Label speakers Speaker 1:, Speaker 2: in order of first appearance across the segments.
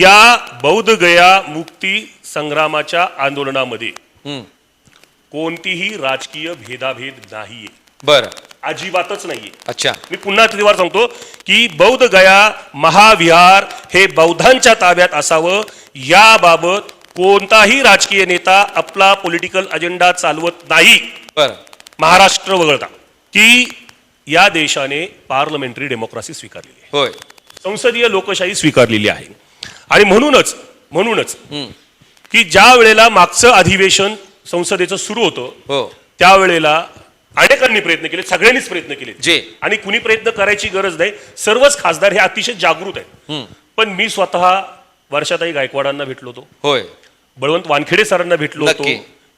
Speaker 1: या बौद्ध गया मुक्ती संग्रामाच्या आंदोलनामध्ये. कोणतीही राजकीय भेदाभेद नाहीये.
Speaker 2: बर.
Speaker 1: अजिबातच नाहीये.
Speaker 2: अच्छा.
Speaker 1: मी पुन्हा तिथेवर सांगतो की बौद्ध गया महाविहार हे बौद्धांच्या ताब्यात असावं. याबाबत कोणताही राजकीय नेता आपला पॉलिटिकल अजेंडा चालवत नाही.
Speaker 2: बर.
Speaker 1: महाराष्ट्र वगळता. की या देशाने पार्लमेंटरी डेमोक्रेसी स्वीकारलेली आहे.
Speaker 2: होय.
Speaker 1: संसदीय लोकशाही स्वीकारलेली आहे. आणि म्हणूनच म्हणूनच. की ज्या वेळेला मागचं अधिवेशन संसदेचं सुरू होतं
Speaker 2: हो.
Speaker 1: त्यावेळेला अनेकांनी प्रयत्न केले सगळ्यांनीच प्रयत्न केले.
Speaker 2: जे.
Speaker 1: आणि कुणी प्रयत्न करायची गरज नाही सर्वच खासदार हे अतिशय जागृत आहेत. पण मी स्वतः वर्षाताई गायकवाडांना भेटलो होतो.
Speaker 2: होय.
Speaker 1: बळवंत वानखेडे सरांना भेटलो होतो.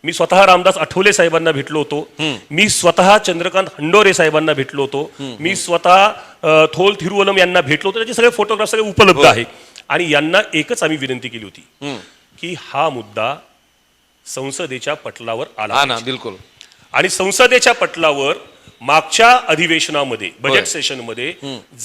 Speaker 1: मी स्वतः रामदास आठवले साहेबांना भेटलो होतो. मी स्वतः चंद्रकांत हंडोरे साहेबांना भेटलो होतो. मी स्वतः थोल थिरुवलम यांना भेटलो होतो. त्याचे सगळे फोटोग्राफ सगळे उपलब्ध. आहे आणि यांना एकच आम्ही विनंती केली होती. की हा मुद्दा संसदेच्या पटलावर आला.
Speaker 2: बिलकुल
Speaker 1: आणि संसदेच्या पटलावर मागच्या अधिवेशनामध्ये. बजेट सेशनमध्ये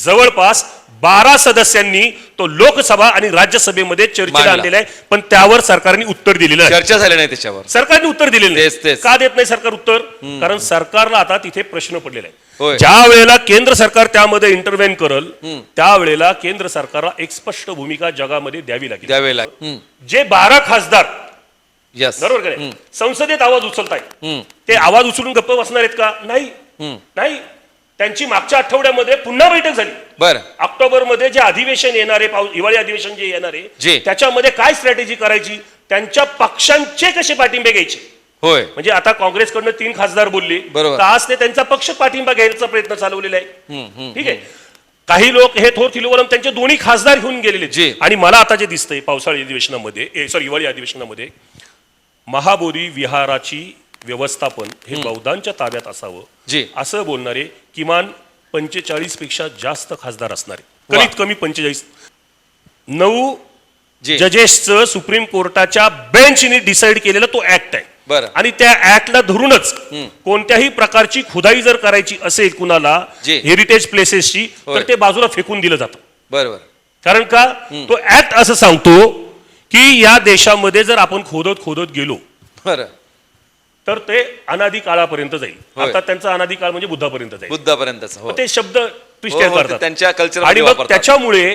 Speaker 1: जवळपास बारा सदस्यांनी तो लोकसभा आणि राज्यसभेमध्ये चर्चेला. आणलेला आहे पण त्यावर सरकारने उत्तर दिलेलं आहे.
Speaker 2: चर्चा झाली नाही त्याच्यावर.
Speaker 1: सरकारने उत्तर दिलेलं नाही.
Speaker 2: तेच.
Speaker 1: का देत नाही सरकार उत्तर? कारण सरकारला आता तिथे प्रश्न पडलेला
Speaker 2: होय.
Speaker 1: आहे ज्या वेळेला केंद्र सरकार त्यामध्ये इंटरव्हेन करल त्यावेळेला केंद्र सरकारला एक स्पष्ट भूमिका जगामध्ये द्यावी लागेल.
Speaker 2: त्यावेळेला
Speaker 1: जे बारा खासदार
Speaker 2: यस
Speaker 1: बरोबर का नाही? संसदेत आवाज उचलताय ते आवाज उचलून गप्प बसणार आहेत का? नाही. नाही त्यांची मागच्या आठवड्यामध्ये पुन्हा बैठक झाली.
Speaker 2: बर.
Speaker 1: ऑक्टोबरमध्ये जे अधिवेशन येणार आहे हिवाळी अधिवेशन जे येणार. आहे त्याच्यामध्ये काय स्ट्रॅटेजी करायची? त्यांच्या पक्षांचे कसे पाठिंबे घ्यायचे?
Speaker 2: होय.
Speaker 1: म्हणजे आता काँग्रेसकडनं तीन खासदार बोलले.
Speaker 2: बरोबर.
Speaker 1: तर आज ते त्यांचा पक्ष पाठिंबा घ्यायचा प्रयत्न चालवलेला आहे. ठीक आहे. काही लोक हे थोर थिरुवलम त्यांचे दोन्ही खासदार घेऊन गेलेले. आणि मला आता जे दिसतंय पावसाळी अधिवेशनामध्ये सॉरी हिवाळी अधिवेशनामध्ये महाबोधी विहाराची व्यवस्थापन हे बौद्धांच्या ताब्यात असावं.
Speaker 2: जे.
Speaker 1: असं बोलणारे किमान पंचेचाळीसपेक्षा जास्त खासदार असणारे. कमीत कमी पंचेचाळीस. नऊ जजेसचं सुप्रीम कोर्टाच्या बेंचने डिसाईड केलेला तो ऍक्ट आहे. आणि त्या ऍक्टला धरूनच कोणत्याही प्रकारची खुदाई जर करायची असेल कुणाला. हेरिटेज प्लेसेसची. तर ते बाजूला फेकून दिलं जातं.
Speaker 2: बर बर
Speaker 1: कारण का? तो ऍक्ट असं सांगतो की या देशामध्ये जर आपण खोदत खोदत गेलो
Speaker 2: बर.
Speaker 1: तर ते अनादी काळापर्यंत जाईल.
Speaker 2: होय.
Speaker 1: आता त्यांचा अनादी काळ म्हणजे बुद्धापर्यंत जाईल.
Speaker 2: बुद्धापर्यंतच हो
Speaker 1: मग ते शब्द
Speaker 2: हो, हो, ते
Speaker 1: करतात
Speaker 2: त्यांच्या culture
Speaker 1: आणि
Speaker 2: मध्ये
Speaker 1: मग
Speaker 2: वापरतात.
Speaker 1: त्याच्यामुळे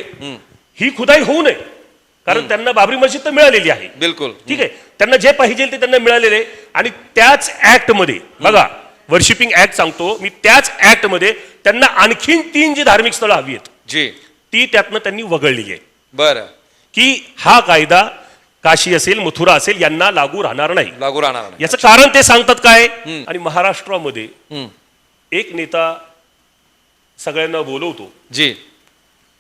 Speaker 1: ही खुदाई होऊ नये. कारण त्यांना बाबरी मस्जिद तर मिळालेली आहे.
Speaker 2: बिलकुल.
Speaker 1: ठीक आहे. त्यांना जे पाहिजे ते त्यांना मिळालेले. आणि त्याच ऍक्टमध्ये बघा वर्शिपिंग ऍक्ट सांगतो. मी त्याच ऍक्टमध्ये त्यांना आणखीन तीन जी धार्मिक स्थळं हवी आहेत.
Speaker 2: जी.
Speaker 1: ती त्यातनं त्यांनी वगळलेली आहे.
Speaker 2: बर.
Speaker 1: की हा कायदा काशी असेल मथुरा असेल यांना लागू राहणार नाही.
Speaker 2: लागू राहणार नाही.
Speaker 1: याचं कारण ते सांगतात काय? आणि महाराष्ट्रामध्ये एक नेता सगळ्यांना बोलवतो.
Speaker 2: जी.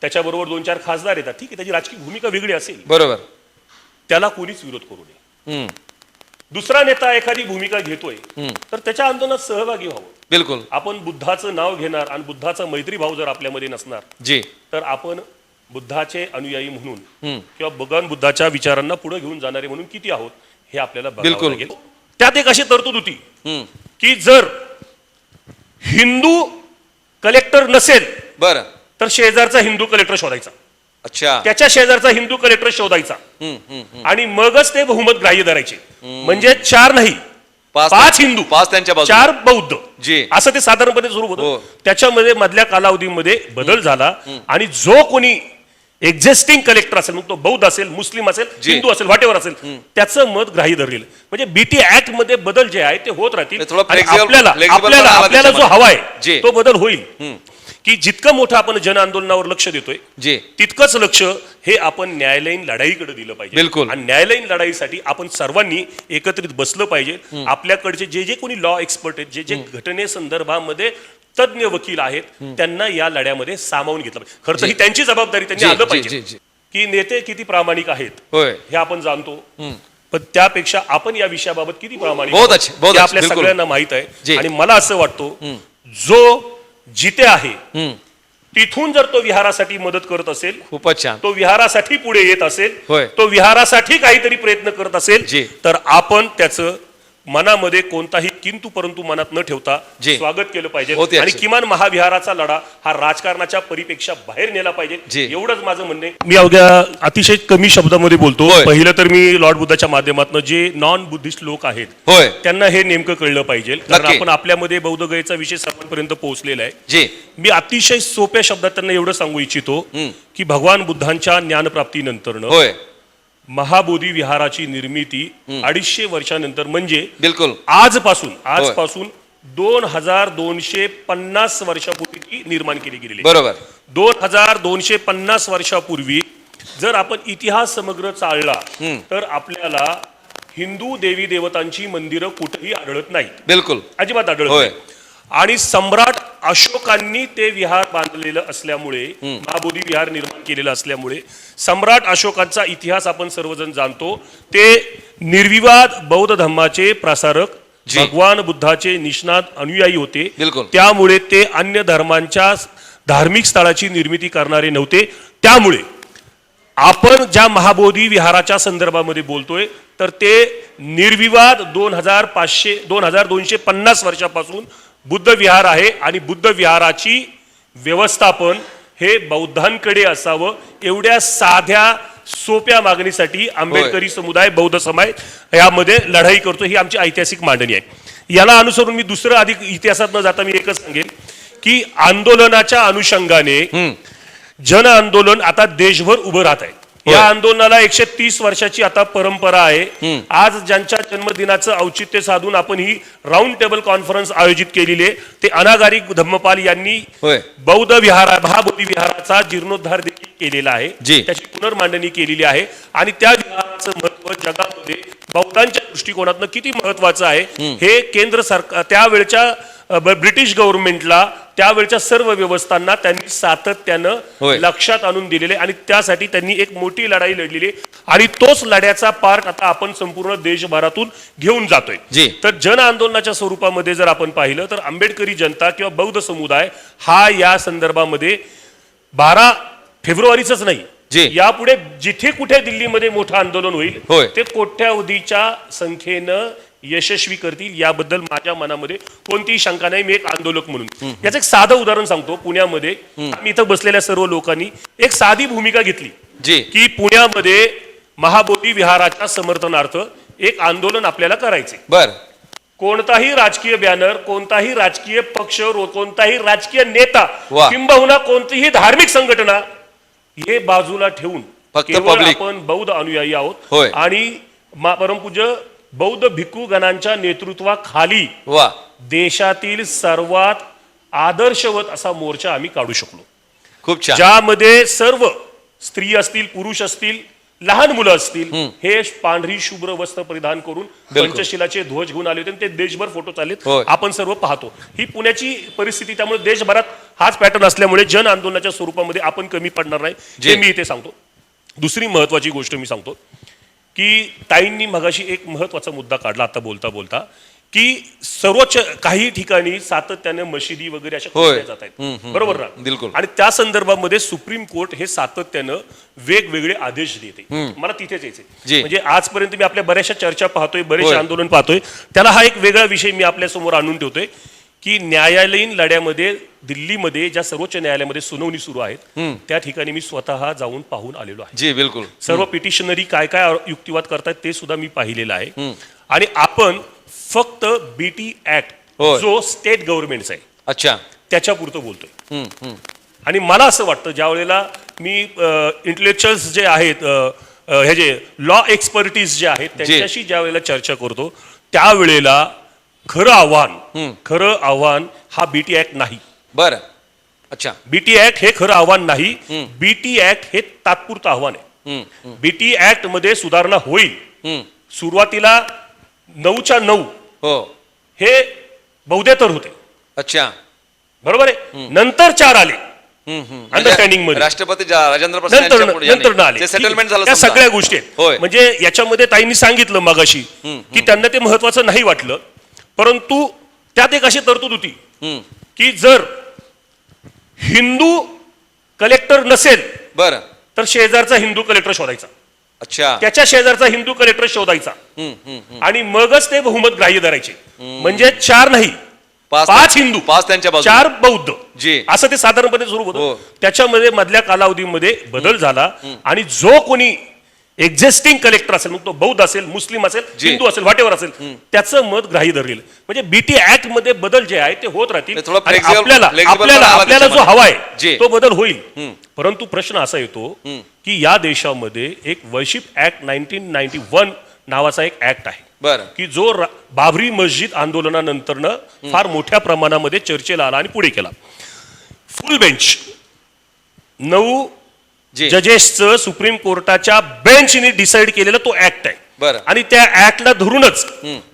Speaker 1: त्याच्याबरोबर दोन चार खासदार येतात. ठीक आहे त्याची राजकीय भूमिका वेगळी असेल.
Speaker 2: बरोबर.
Speaker 1: त्याला कोणीच विरोध करू नये.
Speaker 2: हम्म.
Speaker 1: दुसरा नेता एखादी भूमिका घेतोय तर त्याच्या आंदोलनात सहभागी व्हावं.
Speaker 2: बिलकुल.
Speaker 1: आपण बुद्धाचं नाव घेणार आणि बुद्धाचा मैत्री भाव जर आपल्यामध्ये नसणार
Speaker 2: जी.
Speaker 1: तर आपण बुद्धाचे अनुयायी म्हणून. किंवा भगवान बुद्धाच्या विचारांना पुढे घेऊन जाणारे म्हणून किती आहोत हे आपल्याला
Speaker 2: बिलकुल.
Speaker 1: त्यात एक अशी तरतूद होती. की जर हिंदू कलेक्टर नसेल
Speaker 2: बर.
Speaker 1: तर शेजारचा हिंदू कलेक्टर शोधायचा.
Speaker 2: अच्छा.
Speaker 1: त्याच्या शेजारचा हिंदू कलेक्टर शोधायचा. आणि मगच ते बहुमत ग्राह्य धरायचे. म्हणजे चार नाही
Speaker 2: पाच
Speaker 1: हिंदू.
Speaker 2: पाच त्यांच्या
Speaker 1: चार बौद्ध.
Speaker 2: जी.
Speaker 1: असं ते साधारणपणे सुरू
Speaker 2: हो.
Speaker 1: होतं त्याच्यामध्ये मधल्या कालावधीमध्ये बदल झाला आणि जो कोणी एक्झिस्टिंग कलेक्टर असेल मग तो बौद्ध असेल मुस्लिम असेल. हिंदू असेल व्हॉटेवर असेल त्याचं मत ग्राह्य धरलेलं म्हणजे बीटी ऍक्टमध्ये बदल जे आहे ते होत राहतील. आपल्याला आपल्याला आपल्याला जो. हवा. आहे तो बदल होईल. की जितकं मोठं आपण जन आंदोलनावर लक्ष देतोय
Speaker 2: जी.
Speaker 1: तितकंच लक्ष हे आपण न्यायालयीन लढाईकडे दिलं पाहिजे.
Speaker 2: बिलकुल.
Speaker 1: आणि न्यायालयीन लढाईसाठी आपण सर्वांनी एकत्रित बसलं पाहिजे. आपल्याकडचे जे जे कोणी लॉ एक्सपर्ट आहेत जे जे घटनेसंदर्भामध्ये तज्ज्ञ वकील आहेत त्यांना या लढ्यामध्ये सामावून घेतलं पाहिजे खरं तर ही त्यांची जबाबदारी त्यांनी आलं पाहिजे. की नेते किती प्रामाणिक आहेत हे आपण जाणतो पण त्यापेक्षा आपण या विषयाबाबत किती प्रामाणिक आपल्या. सगळ्यांना माहीत. आहे आणि मला असं वाटतो जो जिथे आहे. तिथून जर तो विहारासाठी मदत करत असेल
Speaker 2: खूपच छान
Speaker 1: तो विहारासाठी पुढे येत असेल. तो विहारासाठी काहीतरी प्रयत्न करत. असेल तर आपण त्याचं मनामध्ये कोणताही किंतु परंतु मनात न ठेवता
Speaker 2: जी.
Speaker 1: स्वागत केलं पाहिजे
Speaker 2: होते
Speaker 1: आणि
Speaker 2: अक्षय.
Speaker 1: किमान महाविहाराचा लढा हा राजकारणाच्या परिपेक्षा बाहेर नेला पाहिजे
Speaker 2: जी.
Speaker 1: एवढंच माझं म्हणणे मी अवघ्या अतिशय कमी शब्दामध्ये बोलतो
Speaker 2: होय.
Speaker 1: पहिलं तर मी लॉर्ड बुद्धाच्या माध्यमातून जे नॉन बुद्धिस्ट लोक आहेत
Speaker 2: होय
Speaker 1: त्यांना हे नेमकं कळलं पाहिजे कारण
Speaker 2: नक्की.
Speaker 1: आपण आपल्यामध्ये बौद्ध गयेचा विषय सर्वांपर्यंत पोहोचलेला आहे
Speaker 2: जी
Speaker 1: मी अतिशय सोप्या शब्दात त्यांना एवढं सांगू इच्छितो. की भगवान बुद्धांच्या ज्ञानप्राप्तीनंतरनं
Speaker 2: होय
Speaker 1: महाबोधी विहाराची निर्मिती अडीचशे वर्षानंतर म्हणजे
Speaker 2: बिलकुल.
Speaker 1: आजपासून आजपासून दोन हजार दोनशे पन्नास वर्षापूर्वी ती निर्माण केली गेलेली.
Speaker 2: बरोबर.
Speaker 1: दोन हजार दोनशे पन्नास वर्षापूर्वी जर आपण इतिहास समग्र चालला. तर आपल्याला हिंदू देवी देवतांची मंदिरं कुठेही आढळत नाहीत.
Speaker 2: बिलकुल.
Speaker 1: अजिबात आढळत आणि सम्राट अशोकांनी ते विहार बांधलेलं असल्यामुळे महाबोधी विहार निर्माण केलेलं असल्यामुळे सम्राट अशोकांचा इतिहास आपण सर्वजण जाणतो ते निर्विवाद बौद्ध धर्माचे प्रसारक. भगवान बुद्धाचे निष्णात अनुयायी होते. त्यामुळे ते अन्य धर्मांच्या धार्मिक स्थळाची निर्मिती करणारे नव्हते त्यामुळे आपण ज्या महाबोधी विहाराच्या संदर्भामध्ये बोलतोय तर ते निर्विवाद दोन हजार पाचशे दोन हजार दोनशे पन्नास वर्षापासून बुद्ध विहार आहे आणि बुद्ध विहाराची व्यवस्थापन हे बौद्धांकडे असावं एवढ्या साध्या सोप्या मागणीसाठी आंबेडकरी समुदाय बौद्ध समाज यामध्ये लढाई करतो ही आमची ऐतिहासिक मांडणी आहे. याला अनुसरून मी दुसरं अधिक इतिहासात न जाता मी एकच सांगेन की आंदोलनाच्या अनुषंगाने जन आंदोलन आता देशभर उभं राहत आहे. या आंदोलनाला एकशे तीस वर्षाची आता परंपरा आहे. आज ज्यांच्या जन्मदिनाचं औचित्य साधून आपण ही राऊंड टेबल कॉन्फरन्स आयोजित केलेली आहे. ते अनागारी धम्मपाल यांनी. बौद्ध विहारा महाबोधी विहाराचा जीर्णोद्धार देखील केलेला आहे. त्याची पुनर्मांडणी केलेली आहे. आणि त्या विहाराचं महत्त्व जगामध्ये बौद्धांच्या दृष्टिकोनातनं किती महत्वाचं आहे हे केंद्र सरकार त्यावेळच्या ब्रिटिश गव्हर्नमेंटला त्यावेळच्या सर्व व्यवस्थांना त्यांनी सातत्यानं. लक्षात आणून दिलेले आणि त्यासाठी त्यांनी एक मोठी लढाई लढलेली. आणि तोच लढ्याचा पार्ट आता आपण संपूर्ण देशभरातून घेऊन जातोय
Speaker 2: जी.
Speaker 1: तर जन आंदोलनाच्या स्वरूपामध्ये जर आपण पाहिलं तर आंबेडकरी जनता किंवा बौद्ध समुदाय हा या संदर्भामध्ये बारा फेब्रुवारीच. नाही यापुढे जिथे कुठे दिल्लीमध्ये मोठं आंदोलन होईल. ते कोट्यावधीच्या संख्येनं यशस्वी करतील याबद्दल माझ्या मनामध्ये कोणतीही शंका नाही. मी एक आंदोलक म्हणून. याचं एक साधं उदाहरण सांगतो. पुण्यामध्ये आम्ही इथं बसलेल्या सर्व लोकांनी एक साधी भूमिका घेतली.
Speaker 2: जी.
Speaker 1: की पुण्यामध्ये महाबोधी विहाराच्या समर्थनार्थ एक आंदोलन आपल्याला करायचे.
Speaker 2: बर.
Speaker 1: कोणताही राजकीय बॅनर कोणताही राजकीय पक्ष कोणताही राजकीय नेता. किंबहुना कोणतीही धार्मिक संघटना हे बाजूला ठेवून. आपण बौद्ध अनुयायी आहोत. आणि मा- परमपूज्य बौद्ध भिक्खू गणांच्या नेतृत्वाखाली
Speaker 2: वा.
Speaker 1: देशातील सर्वात आदर्शवत असा मोर्चा आम्ही काढू शकलो.
Speaker 2: खूप छान.
Speaker 1: ज्यामध्ये सर्व स्त्री असतील पुरुष असतील लहान मुलं असतील हे पांढरी शुभ्र वस्त्र परिधान करून. पंचशिलाचे ध्वज घेऊन आले होते आणि ते देशभर फोटो चाललेत.
Speaker 2: होय.
Speaker 1: आपण सर्व पाहतो. ही पुण्याची परिस्थिती त्यामुळे देशभरात हाच पॅटर्न असल्यामुळे जन आंदोलनाच्या स्वरूपामध्ये आपण कमी पडणार नाही.
Speaker 2: जे.
Speaker 1: हे मी इथे सांगतो. दुसरी महत्वाची गोष्ट मी सांगतो. की ताईंनी मगाशी एक महत्त्वाचा मुद्दा काढला आता बोलता बोलता की सर्वोच्च काही ठिकाणी सातत्याने मशिदी वगैरे अशा. खोदल्या जात आहेत बरोबर ना
Speaker 2: बिलकुल.
Speaker 1: आणि त्या संदर्भामध्ये सुप्रीम कोर्ट हे सातत्यानं वेगवेगळे आदेश देते मला तिथेच. यायचे म्हणजे आजपर्यंत मी आपल्या बऱ्याचशा चर्चा पाहतोय बरेचसे. आंदोलन पाहतोय त्याला हा एक वेगळा विषय मी आपल्यासमोर आणून ठेवतोय की न्यायालयीन लढ्यामध्ये दिल्लीमध्ये ज्या सर्वोच्च न्यायालयामध्ये सुनावणी सुरू आहेत त्या ठिकाणी मी स्वतः जाऊन पाहून आलेलो आहे.
Speaker 2: जी बिलकुल.
Speaker 1: सर्व पिटिशनरी काय काय युक्तिवाद करतायत ते सुद्धा मी पाहिलेलं आहे. आणि आपण फक्त बीटी ऍक्ट. जो स्टेट गव्हर्नमेंटचा आहे
Speaker 2: अच्छा.
Speaker 1: त्याच्या पुरतं बोलतोय. आणि मला असं वाटतं ज्या वेळेला मी इंटेलेक्च्युअल्स जे आहेत हे जे लॉ एक्सपर्टीज जे आहेत त्यांच्याशी ज्या वेळेला चर्चा करतो त्यावेळेला खरं आव्हान खरं आव्हान हा बीटी ऍक्ट नाही.
Speaker 2: बर. अच्छा.
Speaker 1: बीटी ऍक्ट हे खरं आव्हान नाही. बीटी ऍक्ट हे तात्पुरतं आव्हान आहे. बीटी ऍक्टमध्ये सुधारणा होईल. सुरुवातीला नऊच्या नऊ
Speaker 2: हो.
Speaker 1: हे बौद्धेतर होते.
Speaker 2: अच्छा.
Speaker 1: बरोबर आहे? नंतर चार आले. अंडरस्टँडिंगमध्ये.
Speaker 2: राष्ट्रपती राजेंद्र प्रसाद
Speaker 1: नंतर आले.
Speaker 2: सेटलमेंट झालं.
Speaker 1: सगळ्या गोष्टी म्हणजे याच्यामध्ये ताईंनी सांगितलं मगाशी की त्यांना ते महत्वाचं नाही वाटलं. परंतु त्यात एक अशी तरतूद होती. की जर हिंदू कलेक्टर नसेल
Speaker 2: बर.
Speaker 1: तर शेजारचा हिंदू कलेक्टर शोधायचा.
Speaker 2: अच्छा.
Speaker 1: त्याच्या शेजारचा हिंदू कलेक्टर शोधायचा. आणि मगच ते बहुमत ग्राह्य धरायचे. म्हणजे चार नाही
Speaker 2: पाच
Speaker 1: हिंदू.
Speaker 2: पाच त्यांच्या.
Speaker 1: चार बौद्ध.
Speaker 2: जी.
Speaker 1: असं ते साधारणपणे सुरू
Speaker 2: हो.
Speaker 1: होतं त्याच्यामध्ये मधल्या कालावधीमध्ये बदल झाला आणि जो कोणी एक्झिस्टिंग कलेक्टर असेल मग तो बौद्ध असेल मुस्लिम असेल. हिंदू असेल व्हॉटेवर असेल त्याचं मत ग्राह्य धरेल. म्हणजे बीटी ऍक्टमध्ये बदल जे आहे ते होत राहतील. आणि आपल्याला आपल्याला आपल्याला जो. हवा. आहे तो बदल होईल. परंतु प्रश्न असा येतो की या देशामध्ये एक worship act nineteen ninety one नावाचा एक ऍक्ट आहे.
Speaker 2: बरं.
Speaker 1: की जो बाबरी मस्जिद आंदोलनानंतरनं फार मोठ्या प्रमाणामध्ये चर्चेला आला आणि पुढे केला. फुल बेंच नऊ जजेसचं सुप्रीम कोर्टाच्या बेंचने डिसाईड केलेला तो ऍक्ट आहे.
Speaker 2: बरं.
Speaker 1: आणि त्या ऍक्टला धरूनच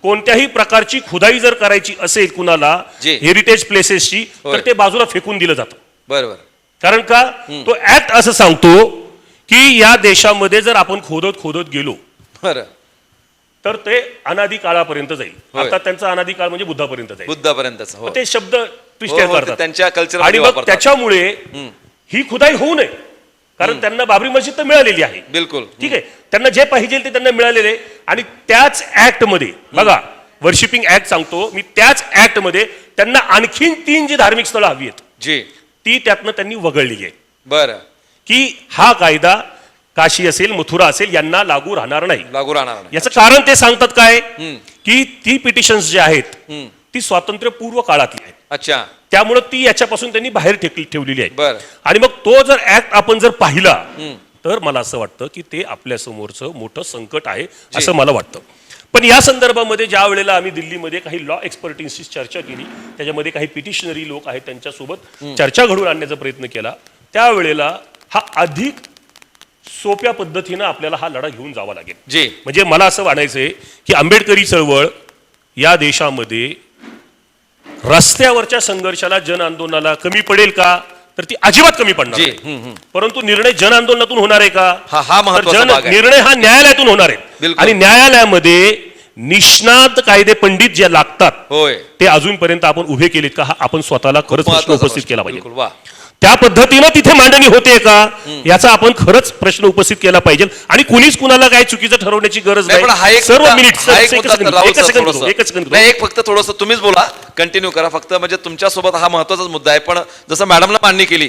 Speaker 1: कोणत्याही प्रकारची खुदाई जर करायची असेल कुणाला. हेरिटेज प्लेसेसची. तर ते बाजूला फेकून दिलं जातं.
Speaker 2: बरं बरं
Speaker 1: कारण का? तो ऍक्ट असं सांगतो की या देशामध्ये जर आपण खोदत खोदत गेलो
Speaker 2: बरं.
Speaker 1: तर ते अनादी काळापर्यंत जाईल. आता त्यांचा अनादी काळ म्हणजे बुद्धापर्यंत जाईल.
Speaker 2: बुद्धापर्यंतच हो
Speaker 1: ते शब्द
Speaker 2: हो, हो, त्यांच्या culture
Speaker 1: आणि मग. त्याच्यामुळे ही खुदाई होऊ नये. कारण त्यांना बाबरी मस्जिद तर मिळालेली आहे.
Speaker 2: बिलकुल.
Speaker 1: ठीक आहे. त्यांना जे पाहिजे ते त्यांना मिळालेले. आणि त्याच ऍक्टमध्ये बघा वर्शिपिंग ऍक्ट सांगतो. मी त्याच ऍक्टमध्ये त्यांना आणखीन तीन जी धार्मिक स्थळं हवी आहेत.
Speaker 2: जी.
Speaker 1: ती त्यातनं त्यांनी वगळलेली आहे
Speaker 2: बरं.
Speaker 1: की हा कायदा काशी असेल मथुरा असेल यांना लागू राहणार नाही.
Speaker 2: लागू राहणार नाही.
Speaker 1: याचं कारण ते सांगतात काय? की ती पिटिशन्स जे आहेत ती स्वातंत्र्यपूर्व काळातली आहेत
Speaker 2: अच्छा.
Speaker 1: त्यामुळे ती याच्यापासून त्यांनी बाहेर ठेवलेली आहे.
Speaker 2: बरं.
Speaker 1: आणि मग तो जर ऍक्ट आपण जर पाहिला तर मला असं वाटतं की ते आपल्या समोरचं मोठं संकट आहे असं मला वाटतं. पण या संदर्भामध्ये ज्या वेळेला आम्ही दिल्लीमध्ये काही लॉ एक्सपर्टींशी चर्चा केली त्याच्यामध्ये काही पिटिशनरी लोक आहेत त्यांच्यासोबत चर्चा घडवून आणण्याचा प्रयत्न केला त्यावेळेला हा अधिक सोप्या पद्धतीनं आपल्याला हा लढा घेऊन जावा लागेल.
Speaker 2: जी.
Speaker 1: म्हणजे मला असं म्हणायचंय की आंबेडकरी चळवळ या देशामध्ये रस्त्यावरच्या संघर्षाला जन आंदोलनाला कमी पडेल का तर ती अजिबात कमी पडणार. परंतु निर्णय जन आंदोलनातून होणार आहे का
Speaker 2: हा- हा
Speaker 1: जन. निर्णय हा न्यायालयातून होणार आहे. आणि न्यायालयामध्ये निष्णात कायदे पंडित जे लागतात ते अजूनपर्यंत आपण उभे केलेत का हा आपण स्वतःला खरंच उपस्थित. केला पाहिजे त्या पद्धतीनं तिथे मांडणी होते का? याचा आपण खरंच प्रश्न उपस्थित केला पाहिजे. आणि कुणीच कुणाला काय चुकीचं ठरवण्याची गरज
Speaker 2: नाही पण हा एक
Speaker 1: सर्व मिनिट
Speaker 2: हा एक मुद्दा राहुल
Speaker 1: एकच
Speaker 2: सर थोडंसं. नाही एक फक्त थोडस तुम्हीच बोला. कंटिन्यू करा फक्त. म्हणजे तुमच्यासोबत हा महत्वाचाच मुद्दा आहे. पण जसं मॅडमला मांडणी केली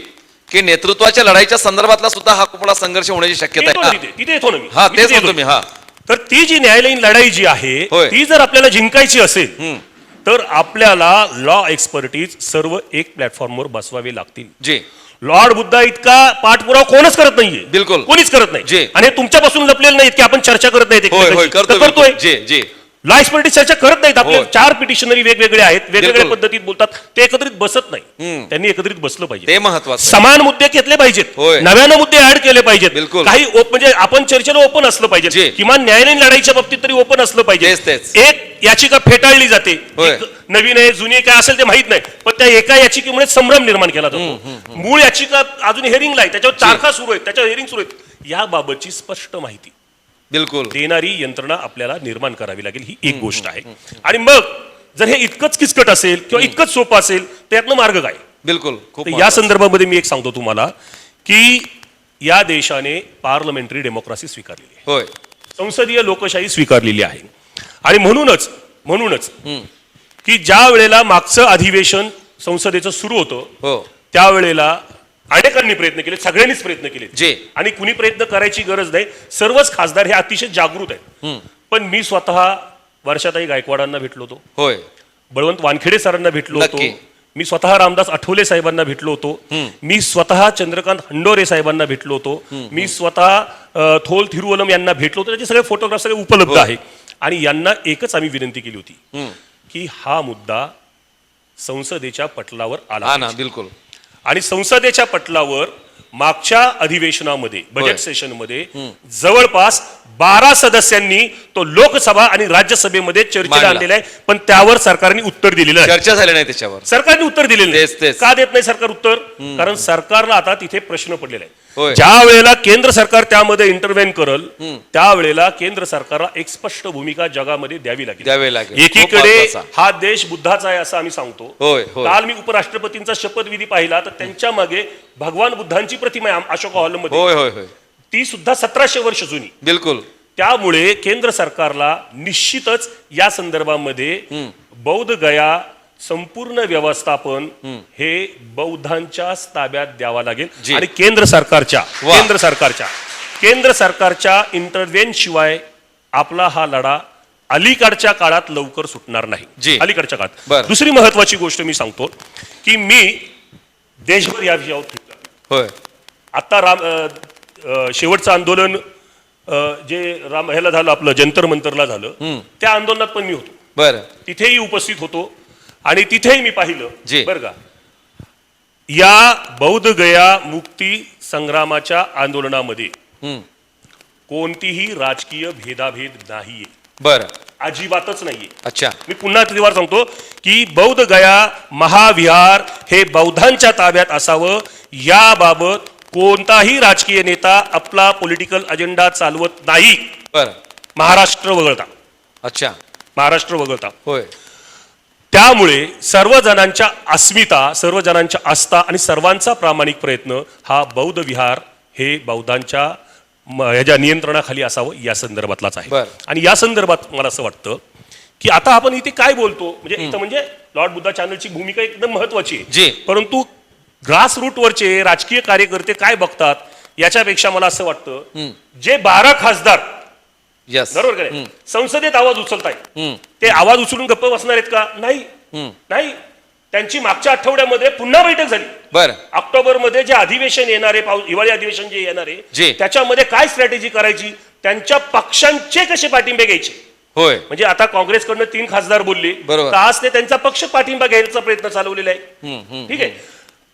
Speaker 2: की नेतृत्वाच्या लढाईच्या संदर्भातला सुद्धा हा मोठा संघर्ष होण्याची शक्यता आहे
Speaker 1: तिथे. तिथे येतो ना मी.
Speaker 2: हा
Speaker 1: मी
Speaker 2: तेच
Speaker 1: तिथे
Speaker 2: म्हणतो
Speaker 1: येतो.
Speaker 2: मी. हा.
Speaker 1: तर ती जी न्यायालयीन लढाई जी आहे
Speaker 2: होय.
Speaker 1: ती जर आपल्याला जिंकायची असेल तर आपल्याला लॉ एक्सपर्टीज सर्व एक प्लॅटफॉर्मवर बसवावे लागतील.
Speaker 2: जी.
Speaker 1: लॉर्ड बुद्धा इतका पाठपुरावा कोणच करत नाहीये.
Speaker 2: बिलकुल.
Speaker 1: कोणीच करत
Speaker 2: जे.
Speaker 1: नाही आणि हे तुमच्यापासून लपलेलं नाहीत की आपण चर्चा करत तर करतोय.
Speaker 2: जी जी.
Speaker 1: लॉ एक्सपर्टी चर्चा करत नाहीत आपले
Speaker 2: होय.
Speaker 1: चार पिटिशनरी वेगवेगळे आहेत वेगवेगळ्या. पद्धतीत बोलतात ते एकत्रित बसत नाही. त्यांनी एकत्रित बसलं पाहिजे.
Speaker 2: ते महत्वाचं.
Speaker 1: समान मुद्दे घेतले पाहिजेत. नव्यानं मुद्दे ऍड केले पाहिजेत. काही म्हणजे आपण चर्चेला ओपन असलं. पाहिजे. किमान न्यायालयीन लढाईच्या बाबतीत तरी ओपन असलं पाहिजे. एक याचिका फेटाळली जाते. नवीन आहे जुनी काय असेल ते माहीत नाही. पण त्या एका याचिकेमुळे संभ्रम निर्माण केला जातो. मूळ याचिका अजून हेरिंगला आहे. त्याच्यावर तारखा सुरू आहेत. त्याच्यावर हेरिंग सुरू आहेत. याबाबतची स्पष्ट माहिती.
Speaker 2: बिलकुल.
Speaker 1: देणारी यंत्रणा आपल्याला निर्माण करावी लागेल ही एक गोष्ट आहे. आणि मग जर हे इतकंच किचकट असेल किंवा इतकंच सोपं असेल त्यातनं मार्ग काय?
Speaker 2: बिलकुल खूप
Speaker 1: तर या. संदर्भामध्ये मी एक सांगतो तुम्हाला की या देशाने पार्लमेंटरी डेमोक्रेसी स्वीकारलेली आहे.
Speaker 2: होय.
Speaker 1: संसदीय लोकशाही स्वीकारलेली आहे. आणि म्हणूनच म्हणूनच की ज्या वेळेला मागचं अधिवेशन संसदेचं सुरू होतं
Speaker 2: हो.
Speaker 1: त्यावेळेला अनेकांनी प्रयत्न केले सगळ्यांनीच प्रयत्न केले.
Speaker 2: जे.
Speaker 1: आणि कुणी प्रयत्न करायची गरज नाही सर्वच खासदार हे अतिशय जागृत आहेत. पण मी स्वतः वर्षाताई गायकवाडांना भेटलो होतो.
Speaker 2: होय.
Speaker 1: बळवंत वानखेडे सरांना भेटलो होतो. मी स्वतः रामदास आठवले साहेबांना भेटलो होतो. मी स्वतः चंद्रकांत हंडोरे साहेबांना भेटलो होतो. मी स्वतः थोल थिरुवलम यांना भेटलो होतो. त्याचे सगळे फोटोग्राफ सगळे उपलब्ध. आहे. आणि यांना एकच आम्ही विनंती केली होती की हा मुद्दा संसदेच्या पटलावर आला
Speaker 2: ना. बिलकुल.
Speaker 1: आणि संसदेच्या पटलावर मागच्या अधिवेशनामध्ये. बजेट सेशनमध्ये जवळपास बारा सदस्यांनी तो लोकसभा आणि राज्यसभेमध्ये चर्चेला. आणलेला आहे पण त्यावर सरकारने उत्तर दिलेलं आहे
Speaker 2: चर्चा झाली नाही त्याच्यावर
Speaker 1: सरकारने उत्तर दिलेलं नाही. का देत नाही सरकार उत्तर कारण सरकारला आता तिथे प्रश्न पडलेला. आहे ज्या वेळेला केंद्र सरकार त्यामध्ये इंटरव्हेन करल त्यावेळेला केंद्र सरकारला एक स्पष्ट भूमिका जगामध्ये द्यावी लागेल
Speaker 2: द्यावी लागेल.
Speaker 1: एकीकडे. हा देश बुद्धाचा आहे असं आम्ही सांगतो. काल मी उपराष्ट्रपतींचा शपथविधी पाहिला तर त्यांच्या मागे भगवान बुद्धांची प्रतिमा आहे अशोका हॉलमध्ये.
Speaker 2: होय होय होय.
Speaker 1: ती सुद्धा सतराशे वर्ष जुनी.
Speaker 2: बिलकुल.
Speaker 1: त्यामुळे केंद्र सरकारला निश्चितच या संदर्भामध्ये बौद्ध गया संपूर्ण व्यवस्थापन हे बौद्धांच्याच ताब्यात द्यावा लागेल. आणि केंद्र सरकारच्या. केंद्र सरकारच्या केंद्र सरकारच्या इंटरव्हेन शिवाय आपला हा लढा अलीकडच्या काळात लवकर सुटणार. नाही. अलीकडच्या काळात. दुसरी महत्वाची गोष्ट मी सांगतो की मी देशभर या विषयावर
Speaker 2: होय.
Speaker 1: आता राम शेवटचं आंदोलन जे राम ह्याला झालं आपलं जंतर मंतरला झालं त्या आंदोलनात पण मी होतो.
Speaker 2: बर.
Speaker 1: तिथेही उपस्थित होतो आणि तिथेही मी पाहिलं.
Speaker 2: जी.
Speaker 1: बरं का? या बौद्ध गया मुक्ती संग्रामाच्या आंदोलनामध्ये कोणतीही राजकीय भेदाभेद नाहीये.
Speaker 2: बर.
Speaker 1: अजिबातच नाहीये.
Speaker 2: अच्छा.
Speaker 1: मी पुन्हा तिवार सांगतो की बौद्ध गया महाविहार हे बौद्धांच्या ताब्यात असावं याबाबत कोणताही राजकीय नेता आपला पॉलिटिकल अजेंडा चालवत नाही.
Speaker 2: बर.
Speaker 1: महाराष्ट्र वगळता.
Speaker 2: अच्छा.
Speaker 1: महाराष्ट्र वगळता.
Speaker 2: होय.
Speaker 1: त्यामुळे सर्व जणांच्या अस्मिता सर्व जणांच्या आस्था आणि सर्वांचा प्रामाणिक प्रयत्न हा बौद्ध विहार हे बौद्धांच्या म- ह्याच्या नियंत्रणाखाली असावं या संदर्भातलाच आहे.
Speaker 2: बरं.
Speaker 1: आणि या संदर्भात मला असं वाटतं की आता आपण इथे काय बोलतो? म्हणजे इथं म्हणजे लॉर्ड बुद्धा चॅनलची भूमिका एकदम महत्वाची
Speaker 2: जी.
Speaker 1: आहे परंतु ग्रास वरचे राजकीय कार्यकर्ते काय बघतात याच्यापेक्षा मला असं वाटतं जे बारा खासदार बरोबर का नाही? संसदेत आवाज उचलताय. ते आवाज उचलून गप्प बसणार आहेत का? नाही. नाही. त्यांची मागच्या आठवड्यामध्ये पुन्हा बैठक झाली.
Speaker 2: बर.
Speaker 1: ऑक्टोबरमध्ये जे अधिवेशन येणार आहे हिवाळी अधिवेशन जे येणार. आहे त्याच्यामध्ये काय स्ट्रॅटेजी करायची? त्यांच्या पक्षांचे कसे पाठिंबे घ्यायचे?
Speaker 2: होय.
Speaker 1: म्हणजे आता काँग्रेसकडनं तीन खासदार बोलले.
Speaker 2: बरोबर.
Speaker 1: तर आज ते त्यांचा पक्ष पाठिंबा घ्यायचा प्रयत्न चालवलेला आहे? ठीक आहे.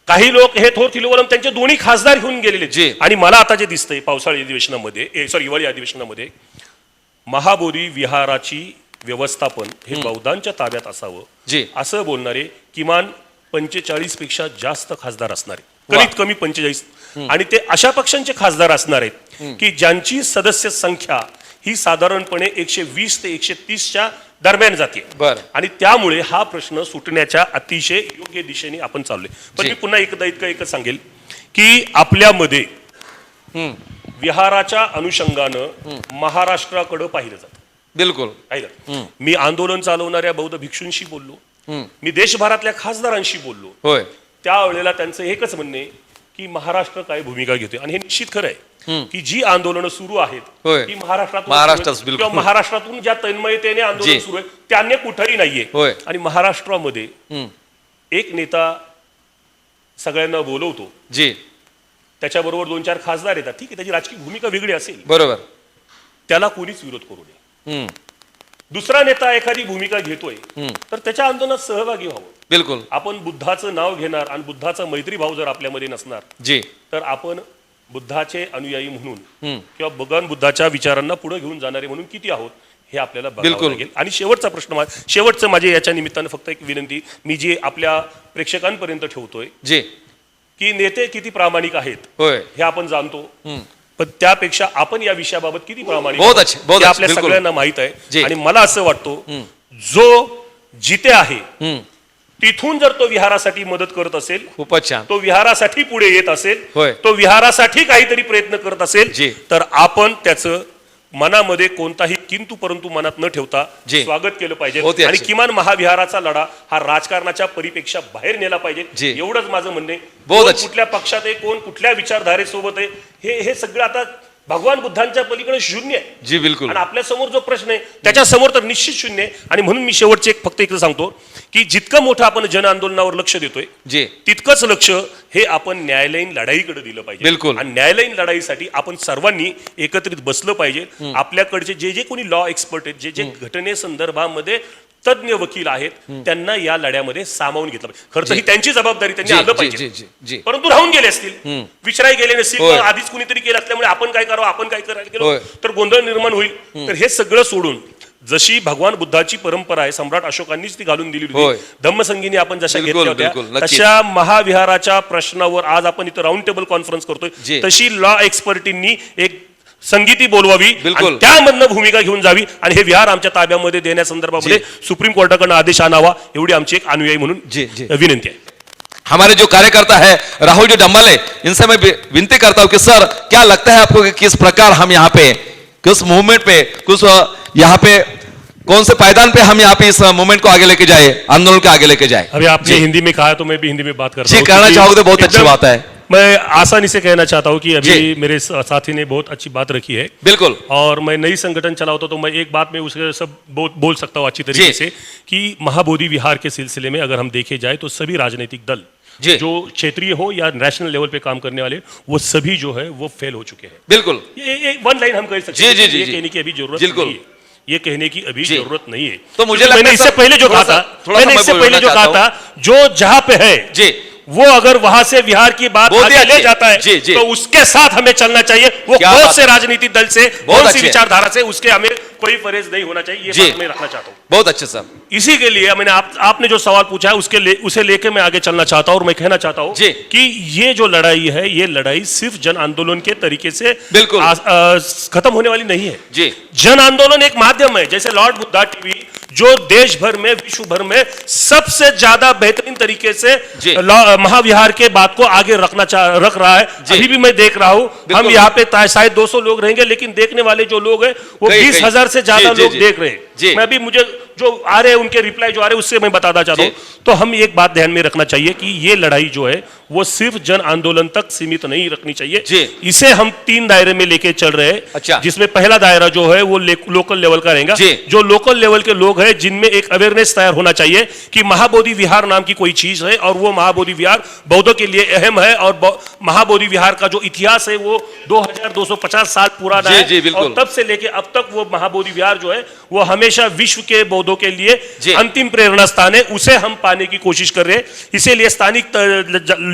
Speaker 1: काही लोक हे थोर थिलवरम त्यांचे दोन्ही खासदार घेऊन गेलेले.
Speaker 2: जी.
Speaker 1: आणि मला आता जे दिसतंय पावसाळी अधिवेशनामध्ये सॉरी हिवाळी अधिवेशनामध्ये महाबोधी विहाराची व्यवस्थापन हे बौद्धांच्या ताब्यात असावं
Speaker 2: जी.
Speaker 1: असं बोलणारे किमान पंचेचाळीसपेक्षा जास्त खासदार असणारे. कमीत कमी पंचेचाळीस आणि ते अशा पक्षांचे खासदार असणार आहेत की ज्यांची सदस्य संख्या ही साधारणपणे एकशे वीस ते एकशे तीसच्या दरम्यान जाते.
Speaker 2: बरं.
Speaker 1: आणि त्यामुळे हा प्रश्न सुटण्याच्या अतिशय योग्य दिशेने आपण चाललोय. पण. मी पुन्हा एकदा इतकं एकच सांगेल की आपल्यामध्ये विहाराच्या अनुषंगानं महाराष्ट्राकडं पाहिलं जातं.
Speaker 2: बिलकुल.
Speaker 1: पाहिलं. मी आंदोलन चालवणाऱ्या बौद्ध भिक्षूंशी बोललो. मी देशभरातल्या खासदारांशी बोललो.
Speaker 2: होय.
Speaker 1: त्यावेळेला त्यांचं एकच म्हणणे की महाराष्ट्र काय भूमिका घेतोय? आणि हे निश्चित खरं आहे. की जी आंदोलनं सुरू आहेत. ती महाराष्ट्रातून. किंवा महाराष्ट्रातून ज्या तन्मयतेने आंदोलन. सुरू आहे त्यांनी कुठंही नाहीये.
Speaker 2: होय.
Speaker 1: आणि महाराष्ट्रामध्ये एक नेता सगळ्यांना बोलवतो.
Speaker 2: जी.
Speaker 1: त्याच्याबरोबर दोन चार खासदार येतात. ठीक आहे त्याची राजकीय भूमिका वेगळी असेल.
Speaker 2: बरोबर.
Speaker 1: त्याला कोणीच विरोध करू नये. दुसरा नेता एखादी भूमिका घेतोय तर त्याच्या आंदोलनात सहभागी व्हावं.
Speaker 2: बिलकुल.
Speaker 1: आपण बुद्धाचं नाव घेणार आणि बुद्धाचा मैत्री भाव जर आपल्यामध्ये नसणार
Speaker 2: जी.
Speaker 1: तर आपण बुद्धाचे अनुयायी म्हणून किंवा भगवान बुद्धाच्या विचारांना पुढे घेऊन जाणारे म्हणून किती आहोत हे आपल्याला बघावं
Speaker 2: बिलकुल.
Speaker 1: लागेल. आणि शेवटचा प्रश्न शेवटचं माझे याच्या निमित्तानं फक्त एक विनंती. मी जी आपल्या प्रेक्षकांपर्यंत ठेवतोय
Speaker 2: जी.
Speaker 1: की नेते किती प्रामाणिक आहेत हे आपण जाणतो. पण त्यापेक्षा आपण या विषयाबाबत किती प्रामाणिक आपल्या. सगळ्यांना माहीत आहे. आणि मला असं वाटतो जो जिथे आहे तिथून जर तो विहारासाठी मदत करत असेल
Speaker 2: खूपच छान
Speaker 1: तो विहारासाठी पुढे येत असेल
Speaker 2: होय.
Speaker 1: तो विहारासाठी काहीतरी प्रयत्न करत असेल
Speaker 2: जी.
Speaker 1: तर आपण त्याचं मनामध्ये कोणताही किंतु परंतु मनात न ठेवता
Speaker 2: जी.
Speaker 1: स्वागत केलं पाहिजे आणि. किमान महाविहाराचा लढा हा राजकारणाच्या परिपेक्षा बाहेर नेला पाहिजे
Speaker 2: जी.
Speaker 1: एवढंच माझं म्हणणं आहे
Speaker 2: बहुत
Speaker 1: कोण
Speaker 2: अच्छे.
Speaker 1: कुठल्या पक्षात आहे कोण कुठल्या विचारधारेसोबत आहे हे हे सगळं आता भगवान बुद्धांच्या पलीकडे शून्य आहे.
Speaker 2: जी बिलकुल.
Speaker 1: आणि आपल्यासमोर जो प्रश्न आहे त्याच्यासमोर तर निश्चित शून्य आहे. आणि म्हणून मी शेवटचे एक फक्त इकडे सांगतो की जितकं मोठं आपण जन आंदोलनावर लक्ष देतोय
Speaker 2: जी.
Speaker 1: तितकंच लक्ष हे आपण न्यायालयीन लढाईकडे दिलं पाहिजे.
Speaker 2: बिलकुल.
Speaker 1: आणि न्यायालयीन लढाईसाठी आपण सर्वांनी एकत्रित बसलं पाहिजे. आपल्याकडचे जे जे कोणी लॉ एक्सपर्ट आहेत जे जे घटने संदर्भामध्ये तज्ज्ञ वकील आहेत त्यांना या लढ्यामध्ये सामावून घेतलं पाहिजे खरं तर ही त्यांची जबाबदारी त्यांनी आलं पाहिजे. परंतु राहून गेले असतील विचाराय गेले नसतील आधीच कुणीतरी केलं असल्यामुळे आपण काय करावं आपण काय करायला. गेलो तर गोंधळ निर्माण होईल तर हे सगळं सोडून जशी भगवान बुद्धाची परंपरा आहे सम्राट अशोकांनीच ती घालून दिली. होती धम्मसंगीने आपण जशा घेतल्या होत्या. तशा महाविहाराच्या प्रश्नावर आज आपण इथं राऊंड टेबल कॉन्फरन्स. करतोय तशी लॉ एक्सपर्टींनी एक संगीती बोलवावी
Speaker 2: बिलकुल.
Speaker 1: त्यामधनं भूमिका घेऊन जावी आणि हे विहार आमच्या ताब्यामध्ये देण्यासंदर्भामध्ये सुप्रीम कोर्टाकडनं आदेश आणावा एवढी आमची एक अनुयायी म्हणून
Speaker 2: जी, जी.
Speaker 1: विनंती आहे
Speaker 2: हमारे जो कार्यकर्ता है राहुल जी डम्बले इनसे मैं विनती करता हूं कि सर क्या लगता है आपको कि किस प्रकार हम यहाँ पे किस मूवमेंट पे कुछ यहाँ पे कौन से पायदान पे हम यहाँ पे इस मूवमेंट को आगे लेके जाए आंदोलन को आगे लेके जाए
Speaker 1: अभी आपने। हिंदी में कहा तो मैं भी हिंदी में बात करता
Speaker 2: जी, कहना चाहोगे तो बहुत अच्छी बात है।
Speaker 1: मैं आसानी से कहना चाहता हूँ कि अभी मेरे साथी ने बहुत अच्छी बात रखी है।
Speaker 2: बिल्कुल।
Speaker 1: और मैं नई संगठन चला होता तो मैं एक बात में उसके सब बोल, बोल सकता हूँ अच्छी तरीके से कि महाबोधि विहार के सिलसिले में अगर हम देखे जाए तो सभी राजनीतिक दल
Speaker 2: जो।
Speaker 1: क्षेत्रीय हो या नेशनल लेवल पे काम करने वाले वो सभी जो है वो फेल हो चुके हैं।
Speaker 2: बिल्कुल।
Speaker 1: ये ये वन लाइन हम कह सकते हैं
Speaker 2: जी, जी,
Speaker 1: ये
Speaker 2: जी।
Speaker 1: कहने की अभी ज़रूरत
Speaker 2: बिल्कुल।
Speaker 1: नहीं है। ये कहने की अभी ज़रूरत नहीं है।
Speaker 2: तो मुझे
Speaker 1: मैंने इससे पहले जो कहा था मैंने इससे पहले जो कहा था जो जहाँ पे है
Speaker 2: जी।
Speaker 1: वो अगर वहां से बिहार की बात आगे ले। जाता है
Speaker 2: जी, जी।
Speaker 1: तो उसके साथ हमें चलना चाहिए वो कौन से। राजनीतिक दल से
Speaker 2: बहुत
Speaker 1: कौन सी। विचारधारा से उसके हमें कोई परहेज नहीं होना चाहिए ये। बात मैं रखना चाहता हूँ
Speaker 2: बहुत अच्छे सर
Speaker 1: इसी के लिए मैंने आप आपने जो सवाल पूछा है उसके ले, उसे लेके मैं आगे चलना चाहता हूँ और मैं कहना चाहता हूँ। कि ये जो लड़ाई है ये लड़ाई सिर्फ़ जन आंदोलन के तरीके से
Speaker 2: बिल्कुल।
Speaker 1: खत्म होने वाली नहीं है
Speaker 2: जी
Speaker 1: जन आंदोलन एक माध्यम है जैसे लॉर्ड बुद्धा टीवी जो देश भर में विश्व भर में सबसे ज़्यादा बेहतरीन तरीके से महाविहार के बात को आगे रखना चाह रख रहा है। अभी भी मैं देख रहा हूँ हम यहाँ पे शायद 200 लोग रहेंगे लेकिन देखने वाले जो लोग हैं वो बीस हज़ार से ज़्यादा लोग। देख रहे हैं। मैं भी मुझे जो आ रहे हैं उनके रिप्लाई जो आ रहे हैं उससे मैं बताना चाहता। हूँ तो हम एक बात ध्यान में रखना चाहिए कि ये लड़ाई जो है वो सिर्फ़ जन आंदोलन तक सीमित नहीं रखनी चाहिए इसे हम तीन दायरे में लेके चल रहे हैं
Speaker 2: अच्छा।
Speaker 1: जिसमें पहला दायरा जो है वो ले- लोकल लेवल का रहेगा
Speaker 2: जो
Speaker 1: लोकल लेवल के लोग हैं जिनमें एक अवेयरनेस तैयार होना चाहिए कि महाबोधि विहार नाम की कोई चीज़ है और वो महाबोधि विहार बौद्धों के लिए अहम है और महाबोधि विहार का जो इतिहास है वो 2250 साल पुराना है। और तब से लेके अब तक वो महाबोधि विहार जो है वो हमेशा विश्व के बौद्धों के लिए अंतिम प्रेरणा स्थान है उसे हम पाने की कोशिश कर रहे हैं। इसीलिए स्थानिक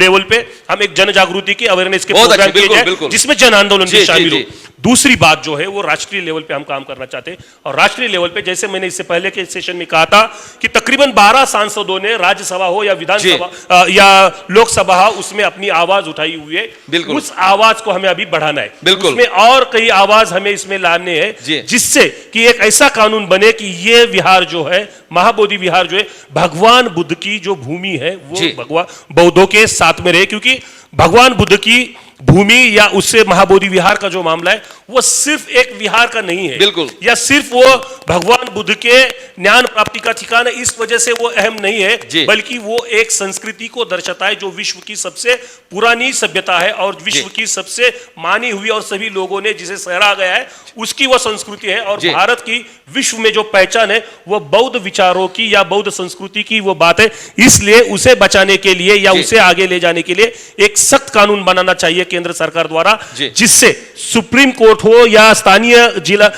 Speaker 1: लेवल पे हम एक जन जागृति की अवेयरनेस के प्रोग्राम किए जाए जिसमें जन आंदोलन भी शामिल हो। दूसरी बात जो है वो राष्ट्रीय लेवल पे हम काम करना चाहते हैं और राष्ट्रीय लेवल पे जैसे मैंने इससे पहले के सेशन में कहा था कि तकरीबन 12 सांसदों ने राज्यसभा हो या विधानसभा या लोकसभा हो उसमें अपनी आवाज़ उठाई हुई है
Speaker 2: बिल्कुल।
Speaker 1: उस आवाज़ को हमें अभी बढ़ाना है
Speaker 2: बिल्कुल।
Speaker 1: उसमें और कई आवाज़ हमें इसमें लाने। हैं जिससे कि एक ऐसा कानून बने कि ये विहार जो है महाबोधि विहार जो है भगवान बुद्ध की जो भूमि है वो भगवान बौद्धों के साथ में रहे क्योंकि भगवान बुद्ध की भूमि या उससे महाबोधि विहार का जो मामला है वो सिर्फ़ एक विहार का नहीं है।
Speaker 2: बिल्कुल।
Speaker 1: या सिर्फ़ वो भगवान बुद्ध के ज्ञान प्राप्ति का ठिकाना इस वजह से वो अहम नहीं है बल्कि वो एक संस्कृति को दर्शाता है जो विश्व की सबसे पुरानी सभ्यता है और विश्व की सबसे मानी हुई और सभी लोगों ने जिसे सहरा गया है उसकी वो संस्कृति है और भारत की विश्व में जो पहचान है वो बौद्ध विचारों की या बौद्ध संस्कृति की वो बात है। इसलिए उसे बचाने के लिए या उसे आगे ले जाने के लिए एक सख्त कानून बनाना चाहिए केंद्र सरकार द्वारा जिससे सुप्रीम कोर्ट हो या स्थानीय जिला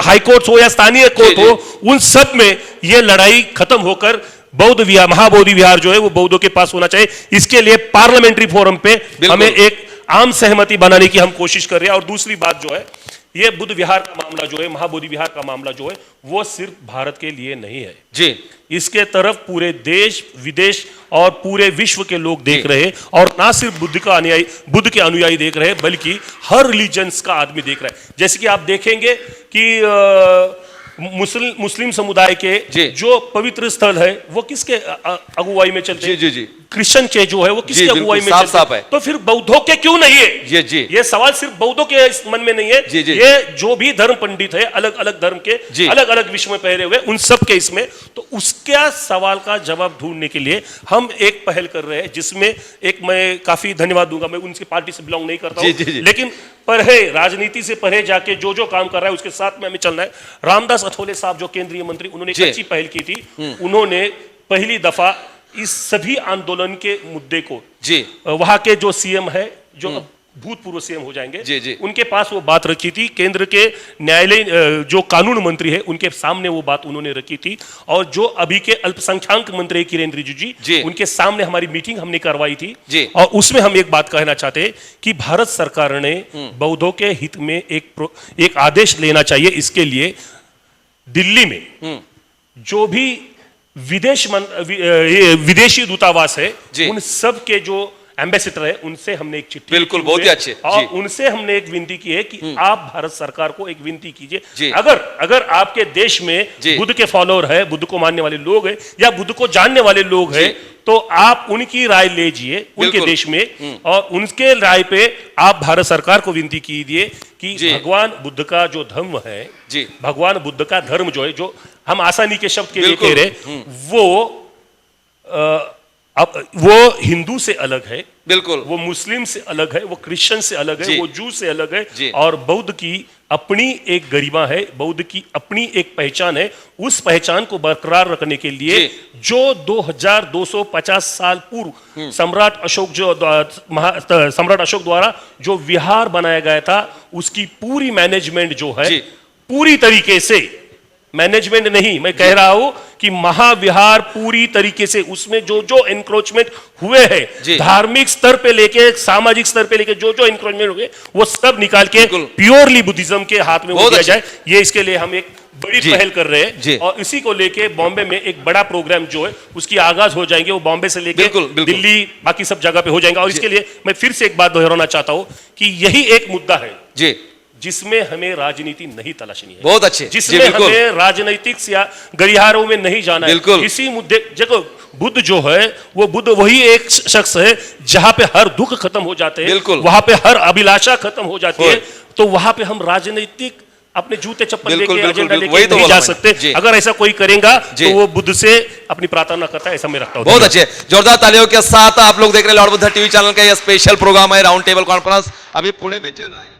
Speaker 1: हाई कोर्ट हो या स्थानीय कोर्ट हो उन सब में ये लड़ाई खत्म होकर बौद्ध विहार महाबोधि विहार जो है वो बौद्धों के पास होना चाहिए। इसके लिए पार्लियामेंट्री फोरम पे हमें एक आम सहमति बनाने की हम कोशिश कर रहे हैं। और दूसरी बात जो है ये बुद्ध विहार का मामला जो है महाबोधि विहार का मामला जो है वो सिर्फ़ भारत के लिए नहीं है।
Speaker 2: जी।
Speaker 1: इसके तरफ़ पूरे देश विदेश और पूरे विश्व के लोग देख। रहे हैं और ना सिर्फ बुद्ध का अनुयायी बुद्ध के अनुयायी देख रहे हैं बल्कि हर रिलीजन्स का आदमी देख रहा है जैसे कि आप देखेंगे कि अ, मुस्लिम मुस्लिम समुदाय के
Speaker 2: जो।
Speaker 1: पवित्र स्थल है वो किसके अगुवाई में चलते
Speaker 2: जी जी जी।
Speaker 1: क्रिश्चियन के जो है वो किसके अगुवाई में
Speaker 2: साफ- साफ़
Speaker 1: है। तो फिर बौद्धों के क्यों नहीं है?
Speaker 2: जी जी।
Speaker 1: ये सवाल सिर्फ़ बौद्धों के इस मन में नहीं है।
Speaker 2: जी, जी।
Speaker 1: ये जो भी धर्म पंडित है अलग अलग धर्म के अलग अलग विश्व में पहरे हुए उन सब के इसमें तो उसका सवाल का जवाब ढूँढने के लिए हम एक पहल कर रहे हैं जिसमें एक मैं काफ़ी धन्यवाद दूँगा मैं उनकी पार्टी से बिलोंग नहीं करता हूँ। लेकिन परे राजनीति से परे जाके जो जो काम कर रहा है उसके साथ में हमें चलना है। रामदास अठोले साहब जो केंद्रीय मंत्री उन्होंने एक अच्छी पहल की थी। उन्होंने पहली दफ़ा इस सभी आंदोलन के मुद्दे को
Speaker 2: जी।
Speaker 1: वहाँ के जो सीएम है जो भूतपूर्व सीएम हो जाएँगे
Speaker 2: जी, जी।
Speaker 1: उनके पास वो बात रखी थी। केंद्र के न्यायालय जो कानून मंत्री है उनके सामने वो बात उन्होंने रखी थी। और जो अभी के अल्पसंख्यक मंत्री किरेन रिजिजू
Speaker 2: जी।
Speaker 1: जी। उनके सामने हमारी मीटिंग हमने करवाई थी।
Speaker 2: जी।
Speaker 1: और उसमें हम एक बात कहना चाहते कि भारत सरकार ने बौद्धों के हित में एक एक आदेश लेना चाहिए इसके लिए। दिल्ली में जो भी विदेश मन, विदेशी दूतावास है
Speaker 2: जी।
Speaker 1: उन सब के जो एम्बेसडर है उनसे हमने एक चिट्ठी
Speaker 2: बिल्कुल, बहुत ही अच्छे,
Speaker 1: और उनसे हमने एक विनती की है कि आप भारत सरकार को एक विनती कीजिए। अगर अगर आपके देश में बुद्ध के फॉलोअर है बुद्ध को मानने वाले लोग हैं या बुद्ध को जानने वाले लोग हैं तो आप उनकी राय लीजिए उनके देश में। और उनके राय पे आप भारत सरकार को विनती कीजिए कि भगवान बुद्ध का जो धर्म है
Speaker 2: जी।
Speaker 1: भगवान बुद्ध का धर्म जो है जो हम आसानी के शब्द के लिए कह रहे वो अ, अब वो हिंदू से अलग है
Speaker 2: बिल्कुल।
Speaker 1: वो मुस्लिम से अलग है वो क्रिश्चियन से अलग है वो जू से अलग है और बौद्ध की अपनी एक गरिमा है बौद्ध की अपनी एक पहचान है उस पहचान को बरकरार रखने के लिए
Speaker 2: जी।
Speaker 1: जो 2250 साल पूर्व सम्राट अशोक जो सम्राट अशोक द्वारा जो विहार बनाया गया था उसकी पूरी मैनेजमेंट जो है पूरी तरीके से मैनेजमेंट नहीं मैं कह रहा हूँ कि महाविहार पूरी तरीके से उसमें जो जो एनक्रोचमेंट हुए हैं धार्मिक स्तर पे लेके सामाजिक स्तर पे लेके जो जो एनक्रोचमेंट हुए वो सब निकाल के प्योरली बुद्धिज्म के हाथ में वो दिया जाए। ये इसके लिए हम एक बड़ी पहल कर रहे हैं और इसी को लेके बॉम्बे में एक बड़ा प्रोग्राम जो है उसकी आगाज़ हो जाएँगे। वो बॉम्बे से लेके। दिल्ली बाकी सब जगह पे हो जाएगा। और इसके लिए मैं फिर से एक बात दोहराना चाहता हूँ कि यही एक मुद्दा है।
Speaker 2: जी।
Speaker 1: जिसमें हमें राजनीति नहीं तलाशनी है।
Speaker 2: बहुत अच्छे।
Speaker 1: जिसमें हमें राजनीतिक गलियारों में नहीं जाना
Speaker 2: बिल्कुल।
Speaker 1: है इसी मुद्दे देखो बुद्ध जो है वो बुद्ध वही एक शख्स है जहाँ पे हर दुख खत्म हो जाते हैं। वहाँ पे हर अभिलाषा खत्म हो जाती है। तो वहाँ पे हम राजनीतिक अपने जूते चप्पल लेके एजेंडा। लेके
Speaker 2: तो
Speaker 1: नहीं जा सकते। अगर ऐसा कोई करेगा। तो वो बुद्ध से अपनी प्रार्थना करता है ऐसा मैं रखता हूँ।
Speaker 2: बहुत अच्छे। जोरदार तालियों के साथ आप लोग देख रहे हैं लॉर्ड बुद्धा टीवी चैनल का ये स्पेशल प्रोग्राम है राउंड टेबल कॉन्फ्रेंस अभी पुणे में चल रहा है।